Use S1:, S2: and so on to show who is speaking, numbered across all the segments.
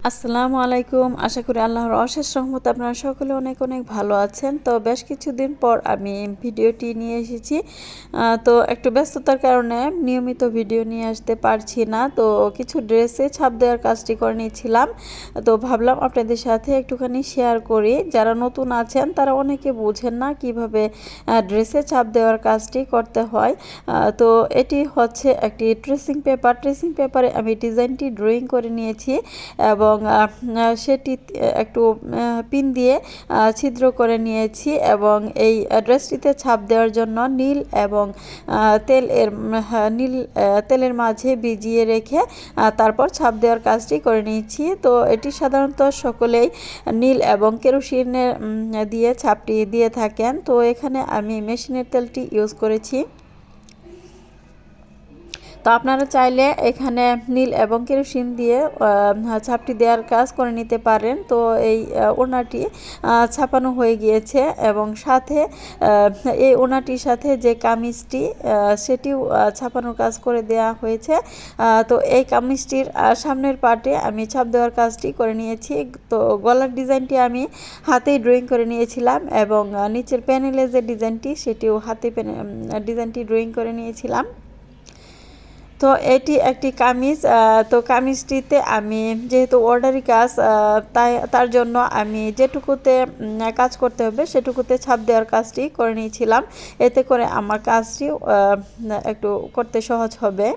S1: আসসালামু আলাইকুম। আশা করি আল্লাহর অশেষ রহমত আপনারা সকলে অনেক অনেক ভালো আছেন। তো বেশ কিছুদিন পর আমি ভিডিওটি নিয়ে এসেছি। তো একটু ব্যস্ততার কারণে নিয়মিত ভিডিও নিয়ে আসতে পারছি না। তো কিছু ড্রেসে ছাপ দেওয়ার কাজটি করে নিয়েছিলাম। তো ভাবলাম আপনাদের সাথে একটুখানি শেয়ার করি। যারা নতুন আছেন, তারা অনেকে বোঝেন না কীভাবে ড্রেসে ছাপ দেওয়ার কাজটি করতে হয়। তো এটি হচ্ছে একটি ট্রেসিং পেপার ট্রেসিং পেপারে আমি ডিজাইনটি ড্রয়িং করে নিয়েছি। এবং আহ, সেটি একটু পিন দিয়ে ছিদ্র করে নিয়েছি এবং এই ড্রেসটিতে ছাপ দেওয়ার জন্য নীল এবং তেল এর নীল তেলের মাঝে ভিজিয়ে রেখে তারপর ছাপ দেওয়ার কাজটি করে নিয়েছি। তো এটি সাধারণত সকলেই নীল এবং কেরোসিনের দিয়ে ছাপটি দিয়ে থাকেন। তো এখানে আমি মেশিনের তেলটি ইউজ করেছি। তো আপনারা চাইলে এখানে নীল এবং কেরোসিন দিয়ে ছাপটি দেওয়ার কাজ করে নিতে পারেন। তো এই ওনাটি ছাপানো হয়ে গিয়েছে এবং সাথে এই ওনাটির সাথে যে কামিজটি সেটিও ছাপানোর কাজ করে দেওয়া হয়েছে। তো এই কামিজটির সামনের পার্টে আমি ছাপ দেওয়ার কাজটি করে নিয়েছি। তো গলার ডিজাইনটি আমি হাতেই ড্রয়িং করে নিয়েছিলাম এবং নিচের প্যানেলের যে ডিজাইনটি, সেটিও হাতে ডিজাইনটি ড্রয়িং করে নিয়েছিলাম। তো এটি একটি কামিজ তো কামিজটিতে আমি যেহেতু অর্ডারি কাজ তাই তার জন্য আমি যেটুকুতে কাজ করতে হবে সেটুকুতে ছাপ দেওয়ার কাজটি করে নিয়েছিলাম। এতে করে আমার কাজটি একটু করতে সহজ হবে।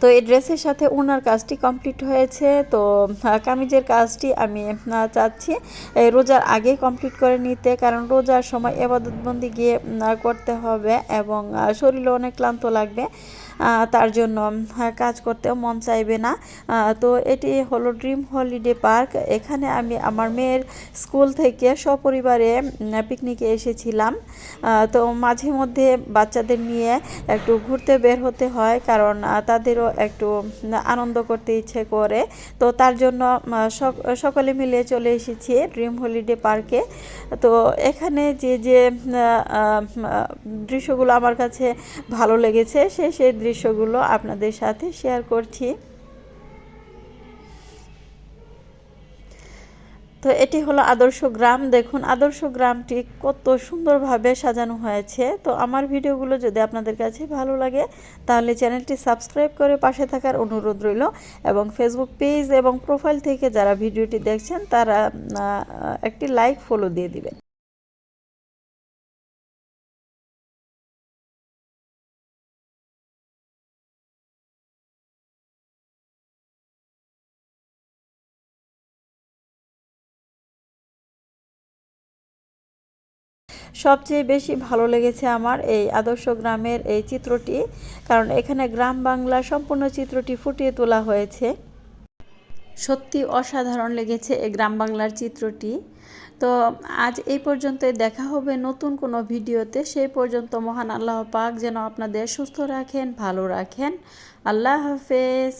S1: তো এই ড্রেসের সাথে ওনার কাজটি কমপ্লিট হয়েছে। তো কামিজের কাজটি আমি চাচ্ছি রোজার আগেই কমপ্লিট করে নিতে। কারণ রোজার সময় এবাদতবন্দি গিয়ে করতে হবে এবং আহ, শরীরে অনেক ক্লান্ত লাগবে। তার জন্য কাজ করতেও মন চাইবে না। তো এটি হলো ড্রিম হলিডে পার্ক। এখানে আমি আমার মেয়ের স্কুল থেকে সপরিবারে পিকনিকে এসেছিলাম। তো মাঝে মধ্যে বাচ্চাদের নিয়ে একটু ঘুরতে বের হতে হয়। কারণ তাদেরও একটু আনন্দ করতে ইচ্ছে করে। তো তার জন্য সকলে মিলে চলে এসেছি ড্রিম হলিডে পার্কে। তো এখানে যে যে দৃশ্যগুলো আমার কাছে ভালো লেগেছে, সে সেই দৃশ্যগুলো আপনাদের সাথে শেয়ার করছি। তো এটি হলো আদর্শ গ্রাম। দেখুন, আদর্শ গ্রামটি কত সুন্দরভাবে সাজানো হয়েছে। তো আমার ভিডিওগুলো যদি আপনাদের কাছে ভালো লাগে, তাহলে চ্যানেলটি সাবস্ক্রাইব করে পাশে থাকার অনুরোধ রইল এবং ফেসবুক পেজ এবং প্রোফাইল থেকে যারা ভিডিওটি দেখছেন, তারা একটি লাইক ফলো দিয়ে দিবেন। সবচেয়ে বেশি ভালো লেগেছে আমার এই আদর্শ গ্রামের এই চিত্রটি, কারণ এখানে গ্রাম বাংলার সম্পূর্ণ চিত্রটি ফুটিয়ে তোলা হয়েছে। সত্যি অসাধারণ লেগেছে এই গ্রাম বাংলার চিত্রটি। তো আজ এই পর্যন্তই দেখা হবে নতুন কোনো ভিডিওতে। সেই পর্যন্ত মহান আল্লাহ পাক যেন আপনাদের সুস্থ রাখেন, ভালো রাখেন। আল্লাহ হাফেজ।